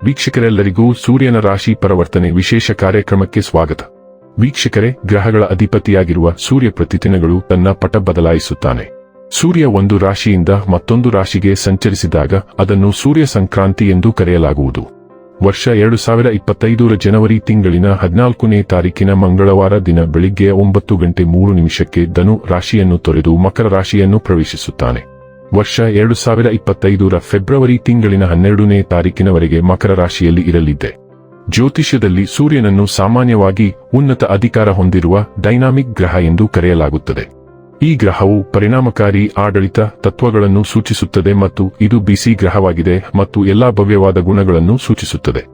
ವೀಕ್ಷಕರೆಲ್ಲರಿಗೂ ಸೂರ್ಯನ ರಾಶಿ ಪರಿವರ್ತನೆ ವಿಶೇಷ ಕಾರ್ಯಕ್ರಮಕ್ಕೆ ಸ್ವಾಗತ. ವೀಕ್ಷಕರೇ, ಗ್ರಹಗಳ ಅಧಿಪತಿಯಾಗಿರುವ ಸೂರ್ಯ ಪ್ರತಿದಿನಗಳು ತನ್ನ ಪಟ ಬದಲಾಯಿಸುತ್ತಾನೆ. ಸೂರ್ಯ ಒಂದು ರಾಶಿಯಿಂದ ಮತ್ತೊಂದು ರಾಶಿಗೆ ಸಂಚರಿಸಿದಾಗ ಅದನ್ನು ಸೂರ್ಯ ಸಂಕ್ರಾಂತಿ ಎಂದು ಕರೆಯಲಾಗುವುದು. ವರ್ಷ ಎರಡು ಸಾವಿರ ಇಪ್ಪತ್ತೈದರ ಜನವರಿ ತಿಂಗಳಿನ ಹದಿನಾಲ್ಕನೇ ತಾರೀಕಿನ ಮಂಗಳವಾರ ದಿನ ಬೆಳಿಗ್ಗೆ ಒಂಬತ್ತು ಗಂಟೆ ಮೂರು ನಿಮಿಷಕ್ಕೆ ಧನು ರಾಶಿಯನ್ನು ತೊರೆದು ಮಕರ ರಾಶಿಯನ್ನು ಪ್ರವೇಶಿಸುತ್ತಾನೆ. ವರ್ಷ ಎರಡು ಸಾವಿರ ಇಪ್ಪತ್ತೈದರ ಫೆಬ್ರವರಿ ತಿಂಗಳಿನ ಹನ್ನೆರಡನೇ ತಾರೀಕಿನವರೆಗೆ ಮಕರ ರಾಶಿಯಲ್ಲಿ ಇರಲಿದ್ದೆ. ಜ್ಯೋತಿಷ್ಯದಲ್ಲಿ ಸೂರ್ಯನನ್ನು ಸಾಮಾನ್ಯವಾಗಿ ಉನ್ನತ ಅಧಿಕಾರ ಹೊಂದಿರುವ ಡೈನಾಮಿಕ್ ಗ್ರಹ ಎಂದು ಕರೆಯಲಾಗುತ್ತದೆ. ಈ ಗ್ರಹವು ಪರಿಣಾಮಕಾರಿ ಆಡಳಿತ ತತ್ವಗಳನ್ನು ಸೂಚಿಸುತ್ತದೆ ಮತ್ತು ಇದು ಬಿಸಿ ಗ್ರಹವಾಗಿದೆ ಮತ್ತು ಎಲ್ಲಾ ಭವ್ಯವಾದ ಗುಣಗಳನ್ನು ಸೂಚಿಸುತ್ತದೆ.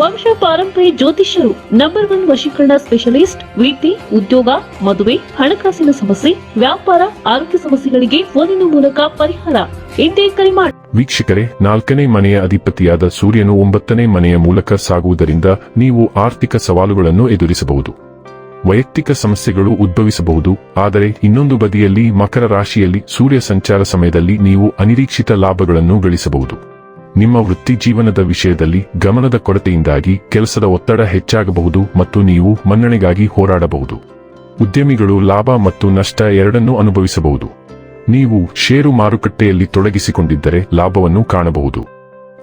ವಂಶ ಪಾರಂಪರ್ಯ ಜ್ಯೋತಿಷ್ಯರು ನಂಬರ್ ಒನ್ ವಶೀಕರಣ ಸ್ಪೆಷಲಿಸ್ಟ್ ವಿದ್ಯೆ ಉದ್ಯೋಗ, ಮದುವೆ, ಹಣಕಾಸಿನ ಸಮಸ್ಯೆ, ವ್ಯಾಪಾರ, ಆರೋಗ್ಯ ಸಮಸ್ಯೆಗಳಿಗೆ ಫೋನಿನ ಮೂಲಕ ಪರಿಹಾರ. ಎಂದೇ ಕರೆ ಮಾಡಿ ವೀಕ್ಷಕರೇ, ನಾಲ್ಕನೇ ಮನೆಯ ಅಧಿಪತಿಯಾದ ಸೂರ್ಯನು ಒಂಬತ್ತನೇ ಮನೆಯ ಮೂಲಕ ಸಾಗುವುದರಿಂದ ನೀವು ಆರ್ಥಿಕ ಸವಾಲುಗಳನ್ನು ಎದುರಿಸಬಹುದು. ವೈಯಕ್ತಿಕ ಸಮಸ್ಯೆಗಳು ಉದ್ಭವಿಸಬಹುದು, ಆದರೆ ಇನ್ನೊಂದು ಬದಿಯಲ್ಲಿ ಮಕರ ರಾಶಿಯಲ್ಲಿ ಸೂರ್ಯ ಸಂಚಾರ ಸಮಯದಲ್ಲಿ ನೀವು ಅನಿರೀಕ್ಷಿತ ಲಾಭಗಳನ್ನು ಗಳಿಸಬಹುದು. ನಿಮ್ಮ ವೃತ್ತಿ ಜೀವನದ ವಿಷಯದಲ್ಲಿ ಗಮನದ ಕೊರತೆಯಿಂದಾಗಿ ಕೆಲಸದ ಒತ್ತಡ ಹೆಚ್ಚಾಗಬಹುದು ಮತ್ತು ನೀವು ಮನ್ನಣೆಗಾಗಿ ಹೋರಾಡಬಹುದು. ಉದ್ಯಮಿಗಳು ಲಾಭ ಮತ್ತು ನಷ್ಟ ಎರಡನ್ನೂ ಅನುಭವಿಸಬಹುದು. ನೀವು ಷೇರು ಮಾರುಕಟ್ಟೆಯಲ್ಲಿ ತೊಡಗಿಸಿಕೊಂಡಿದ್ದರೆ ಲಾಭವನ್ನು ಕಾಣಬಹುದು.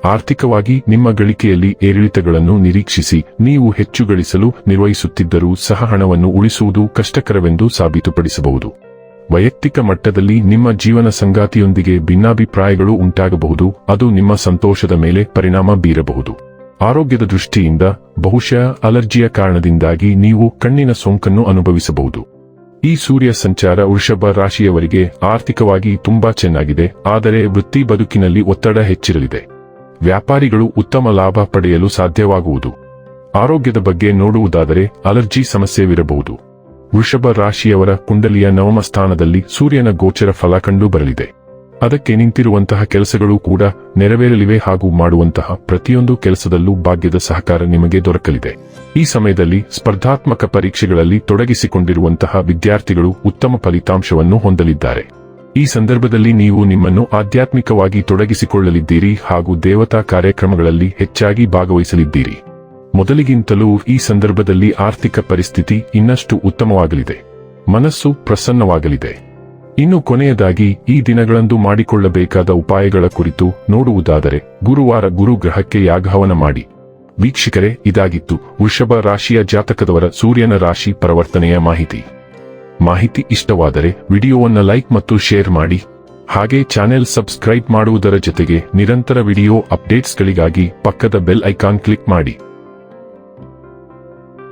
ಆರ್ಥಿಕವಾಗಿ ನಿಮ್ಮ ಗಳಿಕೆಯಲ್ಲಿ ಏರಿಳಿತಗಳನ್ನು ನಿರೀಕ್ಷಿಸಿ ನೀವು ಹೆಚ್ಚು ಗಳಿಸಲು ನಿರ್ವಹಿಸುತ್ತಿದ್ದರೂ ಸಹ ಹಣವನ್ನು ಉಳಿಸುವುದು ಕಷ್ಟಕರವೆಂದು ಸಾಬೀತುಪಡಿಸಬಹುದು. ವೈಯಕ್ತಿಕ ಮಟ್ಟದಲ್ಲಿ ನಿಮ್ಮ ಜೀವನ ಸಂಗಾತಿಯೊಂದಿಗೆ ಭಿನ್ನಾಭಿಪ್ರಾಯಗಳು ಉಂಟಾಗಬಹುದು, ಅದು ನಿಮ್ಮ ಸಂತೋಷದ ಮೇಲೆ ಪರಿಣಾಮ ಬೀರಬಹುದು. ಆರೋಗ್ಯದ ದೃಷ್ಟಿಯಿಂದ, ಬಹುಶಃ ಅಲರ್ಜಿಯ ಕಾರಣದಿಂದಾಗಿ ನೀವು ಕಣ್ಣಿನ ಸೋಂಕನ್ನು ಅನುಭವಿಸಬಹುದು. ಈ ಸೂರ್ಯ ಸಂಚಾರ ವೃಷಭ ರಾಶಿಯವರಿಗೆ ಆರ್ಥಿಕವಾಗಿ ತುಂಬಾ ಚೆನ್ನಾಗಿದೆ, ಆದರೆ ವೃತ್ತಿ ಬದುಕಿನಲ್ಲಿ ಒತ್ತಡ ಹೆಚ್ಚಿರಲಿದೆ. ವ್ಯಾಪಾರಿಗಳು ಉತ್ತಮ ಲಾಭ ಪಡೆಯಲು ಸಾಧ್ಯವಾಗುವುದು. ಆರೋಗ್ಯದ ಬಗ್ಗೆ ನೋಡುವುದಾದರೆ ಅಲರ್ಜಿ ಸಮಸ್ಯೆವಿರಬಹುದು. ವೃಷಭ ರಾಶಿಯವರ ಕುಂಡಲಿಯ ನವಮ ಸ್ಥಾನದಲ್ಲಿ ಸೂರ್ಯನ ಗೋಚರ ಫಲ ಕಂಡು ಬರಲಿದೆ. ಅದಕ್ಕೆ ನಿಂತಿರುವಂತಹ ಕೆಲಸಗಳು ಕೂಡ ನೆರವೇರಲಿವೆ ಹಾಗೂ ಮಾಡುವಂತಹ ಪ್ರತಿಯೊಂದು ಕೆಲಸದಲ್ಲೂ ಭಾಗ್ಯದ ಸಹಕಾರ ನಿಮಗೆ ದೊರಕಲಿದೆ. ಈ ಸಮಯದಲ್ಲಿ ಸ್ಪರ್ಧಾತ್ಮಕ ಪರೀಕ್ಷೆಗಳಲ್ಲಿ ತೊಡಗಿಸಿಕೊಂಡಿರುವಂತಹ ವಿದ್ಯಾರ್ಥಿಗಳು ಉತ್ತಮ ಫಲಿತಾಂಶವನ್ನು ಹೊಂದಲಿದ್ದಾರೆ. ಈ ಸಂದರ್ಭದಲ್ಲಿ ನೀವು ನಿಮ್ಮನ್ನು ಆಧ್ಯಾತ್ಮಿಕವಾಗಿ ತೊಡಗಿಸಿಕೊಳ್ಳಲಿದ್ದೀರಿ ಹಾಗೂ ದೇವತಾ ಕಾರ್ಯಕ್ರಮಗಳಲ್ಲಿ ಹೆಚ್ಚಾಗಿ ಭಾಗವಹಿಸಲಿದ್ದೀರಿ. ಮೊದಲಿಗಿಂತಲೂ ಈ ಸಂದರ್ಭದಲ್ಲಿ ಆರ್ಥಿಕ ಪರಿಸ್ಥಿತಿ ಇನ್ನಷ್ಟು ಉತ್ತಮವಾಗಲಿದೆ. ಮನಸ್ಸು ಪ್ರಸನ್ನವಾಗಲಿದೆ. ಇನ್ನು ಕೊನೆಯದಾಗಿ, ಈ ದಿನಗಳಂದು ಮಾಡಿಕೊಳ್ಳಬೇಕಾದ ಉಪಾಯಗಳ ಕುರಿತು ನೋಡುವುದಾದರೆ, ಗುರುವಾರ ಗುರು ಗ್ರಹಕ್ಕೆ ಯಾಗಹವನ ಮಾಡಿ. ವೀಕ್ಷಕರೇ, ಇದಾಗಿತ್ತು ವೃಷಭ ರಾಶಿಯ ಜಾತಕದವರ ಸೂರ್ಯನ ರಾಶಿ ಪರಿವರ್ತನೆಯ ಮಾಹಿತಿ. ಮಾಹಿತಿ ಇಷ್ಟವಾದರೆ, ವಿಡಿಯೋವನ್ನು ಲೈಕ್ ಮತ್ತು ಶೇರ್ ಮಾಡಿ. ಹಾಗೆ ಚಾನೆಲ್ ಸಬ್ಸ್ಕ್ರೈಬ್ ಮಾಡುವುದರ ಜೊತೆಗೆ ನಿರಂತರ ವಿಡಿಯೋ ಅಪ್ಡೇಟ್ಸ್ಗಳಿಗಾಗಿ ಪಕ್ಕದ ಬೆಲ್ ಐಕಾನ್ ಕ್ಲಿಕ್ ಮಾಡಿ.